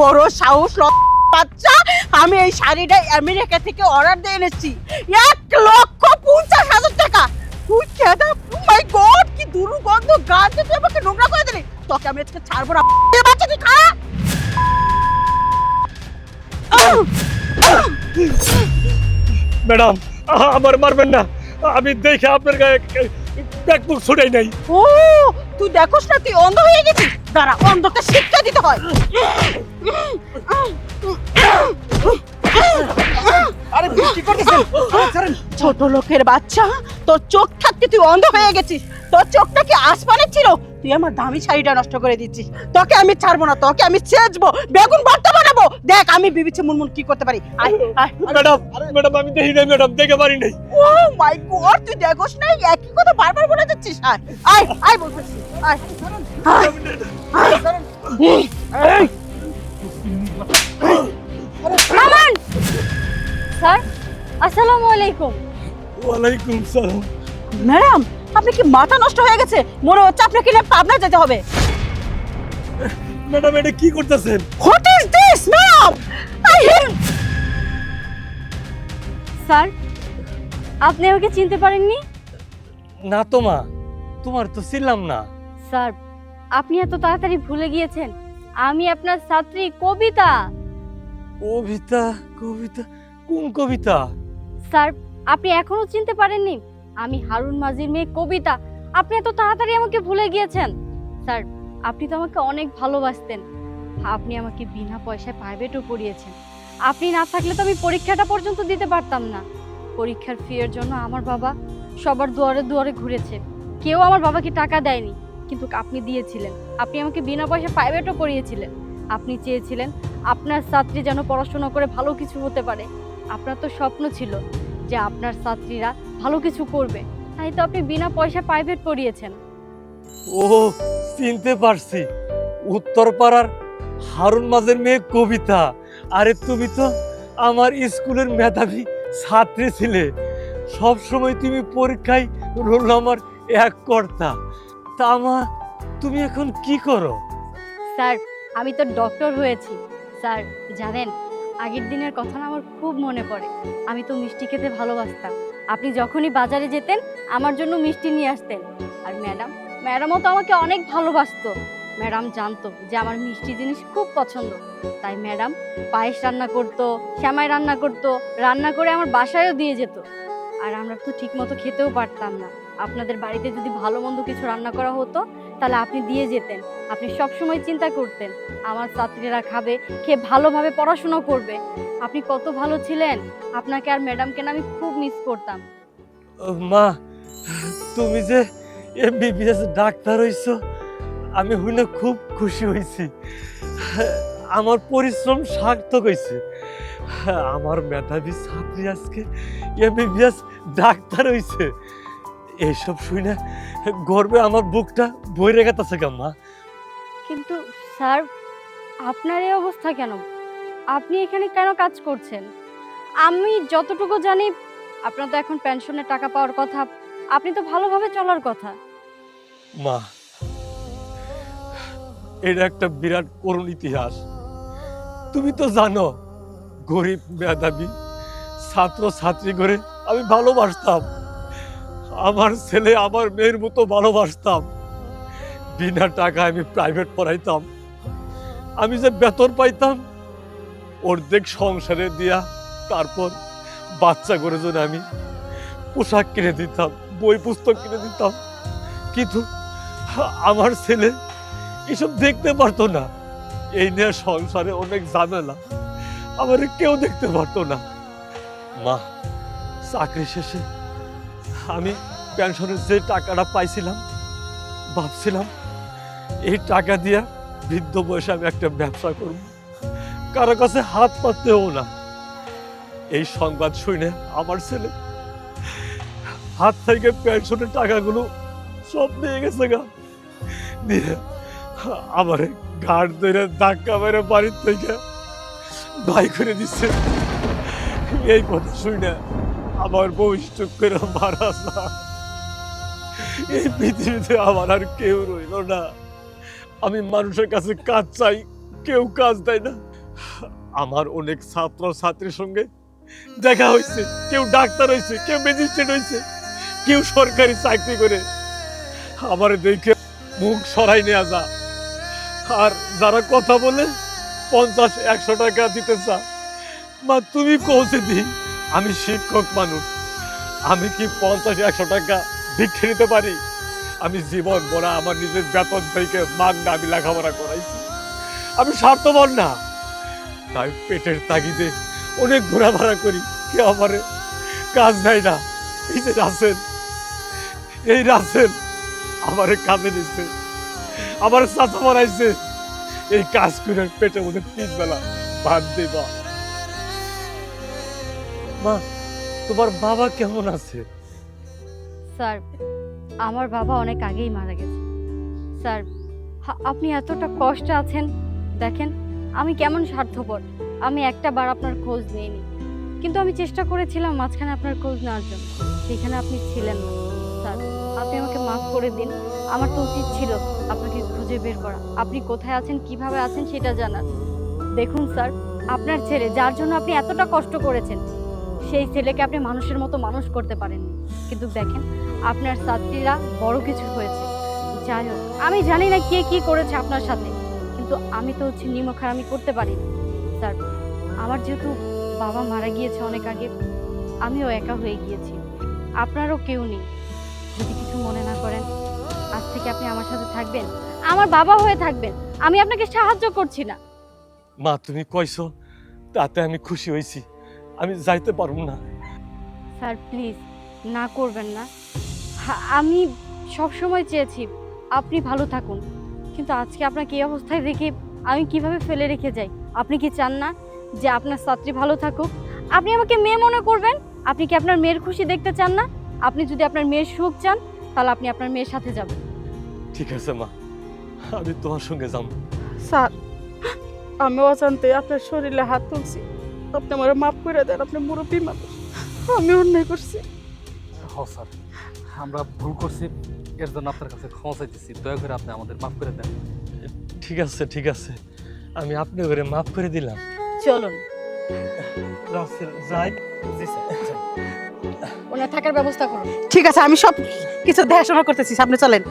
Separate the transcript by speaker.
Speaker 1: বড় সাহস বাচ্চা আমি এই শাড়িটা আমেরিকা থেকে অর্ডার দিয়ে এনেছি। এক লক্ষ পঞ্চাশ হাজার টাকা। তুই কেদা মাই গড কি দুর্গন্ধ গাছ তুই আমাকে নোংরা করে দিলি। তোকে আমি আজকে ছাড়বো না। বাচ্চা তুই খা!
Speaker 2: ম্যাডাম আমার মারবেন না। আমি দেখে আপনার গায়ে ব্যাকবুক ছুটাই নাই।
Speaker 1: ও তুই দেখোস না তুই অন্ধ হয়ে গেছিস। দাঁড়া অন্ধকে শিক্ষা দিতে হয়।
Speaker 3: আরে কি করতেছেন
Speaker 1: ছোট লোকের বাচ্চা তোর চোখ থাকতে তুই অন্ধ হয়ে গেছিস। তোর চোখটা কি আসমানে ছিল? তুই আমার দামি শাড়িটা নষ্ট করে দিচ্ছিস। তোকে আমি ছাড়বো না তোকে আমি ছেঁচবো বেগুন ভর্তা বানাবো। দেখ আমি বিবিছে মুনমুন কি করতে পারি।
Speaker 2: ম্যাডাম ম্যাডাম আমি দেখি নাই ম্যাডাম দেখে পারি নাই।
Speaker 1: ও মাই গড তুই দেখোস না একই কথা বারবার বলে যাচ্ছিস। আয় আয় আয় বলতেছি আয় আয় আয়।
Speaker 4: মামান। স্যার আসসালামু আলাইকুম।
Speaker 2: ওয়ালাইকুম সালাম।
Speaker 1: ম্যাডাম আপনি কি মাথা নষ্ট হয়ে গেছে? মনে হচ্ছে আপনাকে নিয়ে পাবনা যেতে হবে।
Speaker 2: ম্যাডাম এটা কি করতেছেন?
Speaker 1: What is this madam I
Speaker 4: sir আপনি আমাকে চিনতে পারেননি?
Speaker 2: না তো মা। তোমার তো ছিলাম না।
Speaker 4: স্যার আপনি এত তাড়াতাড়ি ভুলে গিয়েছেন। আমি আপনার ছাত্রী কবিতা।
Speaker 2: কবিতা কবিতা কোন কবিতা?
Speaker 4: স্যার আপনি এখনও চিনতে পারেননি? আমি হারুন মাঝির মেয়ে কবিতা। আপনি এত তাড়াতাড়ি আমাকে ভুলে গিয়েছেন। স্যার, আপনি তো আমাকে অনেক ভালোবাসতেন। আপনি আমাকে বিনা পয়সায় প্রাইভেটও পড়িয়েছেন। আপনি না থাকলে তো আমি পরীক্ষাটা পর্যন্ত দিতে পারতাম না। পরীক্ষার ফিয়ের জন্য আমার বাবা সবার দুয়ারে দুয়ারে ঘুরেছে। কেউ আমার বাবাকে টাকা দেয়নি, কিন্তু আপনি দিয়েছিলেন। আপনি আমাকে বিনা পয়সা প্রাইভেটও পড়িয়েছিলেন। আপনি চেয়েছিলেন আপনার ছাত্রী যেন পড়াশোনা করে ভালো কিছু হতে পারে। আপনার তো স্বপ্ন ছিল। যে আপনার ছাত্রীরা ভালো কিছু করবে। তাই তো আপনি বিনা পয়সা প্রাইভেট পড়িয়েছেন।
Speaker 2: ও চিনতে পারছি। উত্তরপাড়ার হারুন মাঝের মেয়ে কবিতা। আরে তুমি তো আমার স্কুলের মেধাবী ছাত্রী ছিলে। সব সময় তুমি পরীক্ষায় রোল নাম্বার এক কর্তা। তা আমা তুমি এখন কি করো?
Speaker 4: স্যার আমি তো ডক্টর হয়েছি। স্যার জানেন আগের দিনের কথা না আমার খুব মনে পড়ে। আমি তো মিষ্টি খেতে ভালোবাসতাম। আপনি যখনই বাজারে যেতেন, আমার জন্য মিষ্টি নিয়ে আসতেন। আর ম্যাডাম, ম্যাডামও তো আমাকে অনেক ভালোবাসতো। ম্যাডাম জানতো যে আমার মিষ্টি জিনিস খুব পছন্দ। তাই ম্যাডাম পায়েস রান্না করতো শ্যামাই রান্না করতো, রান্না করে আমার বাসায়ও দিয়ে যেত। আর আমরা তো ঠিকমতো খেতেও পারতাম না। আপনাদের বাড়িতে যদি ভালো মন্দ কিছু রান্না করা হতো তাহলে আপনি দিয়ে যেতেন। আপনি সব সময় চিন্তা করতেন, আমার ছাত্রীরা খাবে খেয়ে ভালোভাবে পড়াশোনা করবে। আপনি কত ভালো ছিলেন, আপনাকে আর ম্যাডামকে না আমি খুব মিস করতাম।
Speaker 2: মা, তুমি যে এমবিবিএস ডাক্তার হইছো, আমি হইলে খুব খুশি হয়েছি আমার পরিশ্রম সার্থক হয়েছে আমার মেধাবী ছাত্রী আজকে এমবিবিএস ডাক্তার হইছে। এইসব শুনে গর্বে আমার বুকটা বই রেখাতেছে মা।
Speaker 4: কিন্তু স্যার আপনার এই অবস্থা কেন? আপনি এখানে কেন কাজ করছেন? আমি যতটুকু জানি আপনার তো এখন পেনশনের টাকা পাওয়ার কথা আপনি তো ভালোভাবে চলার কথা।
Speaker 2: মা এটা একটা বিরাট করুণ ইতিহাস। তুমি তো জানো গরিব মেধাবী ছাত্র ছাত্রী করে আমি ভালোবাসতাম। আমার ছেলে আমার মেয়ের মতো ভালোবাসতাম। বিনা টাকা আমি প্রাইভেট পড়াইতাম। আমি যে বেতন পাইতাম, অর্ধেক সংসারে দিয়া তারপর বাচ্চা করে জন্য আমি পোশাক কিনে দিতাম, বই পুস্তক কিনে দিতাম, কিন্তু আমার ছেলে এসব দেখতে পারতো না। এই নিয়ে সংসারে অনেক ঝামেলা, আমার কেউ দেখতে পারতো না। মা, চাকরি শেষে আমি পেনশনের যে টাকাটা পাইছিলাম, ভাবছিলাম এই টাকা দিয়ে বৃদ্ধ বয়সে আমি একটা ব্যবসা করব। কারও কাছে হাত পাততেও না। এই সংবাদ শুনে আমার ছেলে হাত থেকে পেনশনের টাকাগুলো সব নিয়ে গেছে গা। নিয়ে আমার ঘাট ধরে ধাক্কা মেরে বাড়ির থেকে ভাই করে দিচ্ছে। এই কথা শুনে আমার বউ করে মারা যায়। এই পৃথিবীতে আমার আর কেউ রইল না। আমি মানুষের কাছে কাজ চাই, কেউ কাজ দেয় না। আমার অনেক ছাত্র ছাত্রীর সঙ্গে দেখা হয়েছে, কেউ ডাক্তার হয়েছে, কেউ ম্যাজিস্ট্রেট হয়েছে, কেউ সরকারি চাকরি করে। আমার দেখে মুখ সরাই নেওয়া যা। আর যারা কথা বলে, পঞ্চাশ, একশো টাকা দিতে চা মা, তুমি পৌঁছে দি। আমি শিক্ষক মানুষ। আমি কি পঞ্চাশ, একশো টাকা ভিক্ষে নিতে পারি? আমি জীবন ভরা আমার নিজের বেতন থেকে মাগনা আমি লেখাপড়া করাইছি। আমি স্বার্থপর না। তাই পেটের তাগিদে অনেক ঘোরাফেরা করি। কে আমার কাজ নাই না। এই যে রাসেল, এই রাসেল আমার কাজে নিচ্ছে আমার চাচা মারাইছে এই কাজ করে পেটের মধ্যে তিন বেলা ভাত দেবা। মা, তোমার বাবা কেমন আছে?
Speaker 4: স্যার, আমার বাবা অনেক আগেই মারা গেছে। স্যার আপনি এতটা কষ্টে আছেন, দেখেন, আমি কেমন স্বার্থপর। আমি একটা বার আপনার খোঁজ নিইনি। কিন্তু আমি চেষ্টা করেছিলাম মাঝখানে আপনার খোঁজ নেওয়ার জন্য। সেখানে আপনি ছিলেন না। স্যার, আপনি আমাকে মাফ করে দিন। আমার তো উচিত ছিল আপনাকে খুঁজে বের করা। আপনি কোথায় আছেন, কীভাবে আছেন সেটা জানার। দেখুন, স্যার, আপনার ছেলে, যার জন্য আপনি এতটা কষ্ট করেছেন সেই ছেলেকে আপনি মানুষের মতো মানুষ করতে পারেননি। কিন্তু দেখেন, আপনার ছাত্রীরা বড় কিছু হয়েছে। যাই হোক, আমি জানি না কে কি করেছে আপনার সাথে, কিন্তু আমি তো হচ্ছে নিমখার আমি করতে পারি স্যার, আমার যেহেতু বাবা মারা গিয়েছে অনেক আগে, আমিও একা হয়ে গিয়েছি। আপনারও কেউ নেই। যদি কিছু মনে না করেন, আজ থেকে আপনি আমার সাথে থাকবেন। আমার বাবা হয়ে থাকবেন। আমি আপনাকে সাহায্য করছি না।
Speaker 2: মা, তুমি কইছো, তাতে আমি খুশি হয়েছি। আমি যাইতে পারব না।
Speaker 4: স্যার প্লিজ না করবেন না। আমি সব সময় চেয়েছি আপনি ভালো থাকুন। কিন্তু আজকে আপনাকে এই অবস্থায় দেখে আমি কীভাবে ফেলে রেখে যাই? আপনি কি চান না যে আপনার ছাত্রী ভালো থাকুক? আপনি আমাকে মেয়ে মনে করবেন? আপনি কি আপনার মেয়ের খুশি দেখতে চান না? আপনি যদি আপনার মেয়ের সুখ চান তাহলে আপনি আপনার মেয়ের সাথে যাবেন।
Speaker 2: ঠিক আছে মা। আমি তোমার সঙ্গে যাব।
Speaker 1: স্যার আমি অজান্তে আপনার শরীরে হাত তুলছি। আপনি আমার মাফ করে দেন আপনি মুরব্বী মানুষ। আমি অন্যায় করছি।
Speaker 3: হ স্যার আমরা ভুল করছি এর জন্য আপনার কাছে ক্ষমা চাইতেছি। দয়া করে আপনি আমাদের মাফ করে দেন।
Speaker 2: ঠিক আছে ঠিক আছে। আমি আপনি করে মাফ করে দিলাম।
Speaker 1: চলুন।
Speaker 2: রাসেল যাই।
Speaker 3: জি স্যার
Speaker 4: ওনার থাকার ব্যবস্থা করুন।
Speaker 1: ঠিক আছে আমি সব কিছু দেখাশোনা করতেছি আপনি চলেন।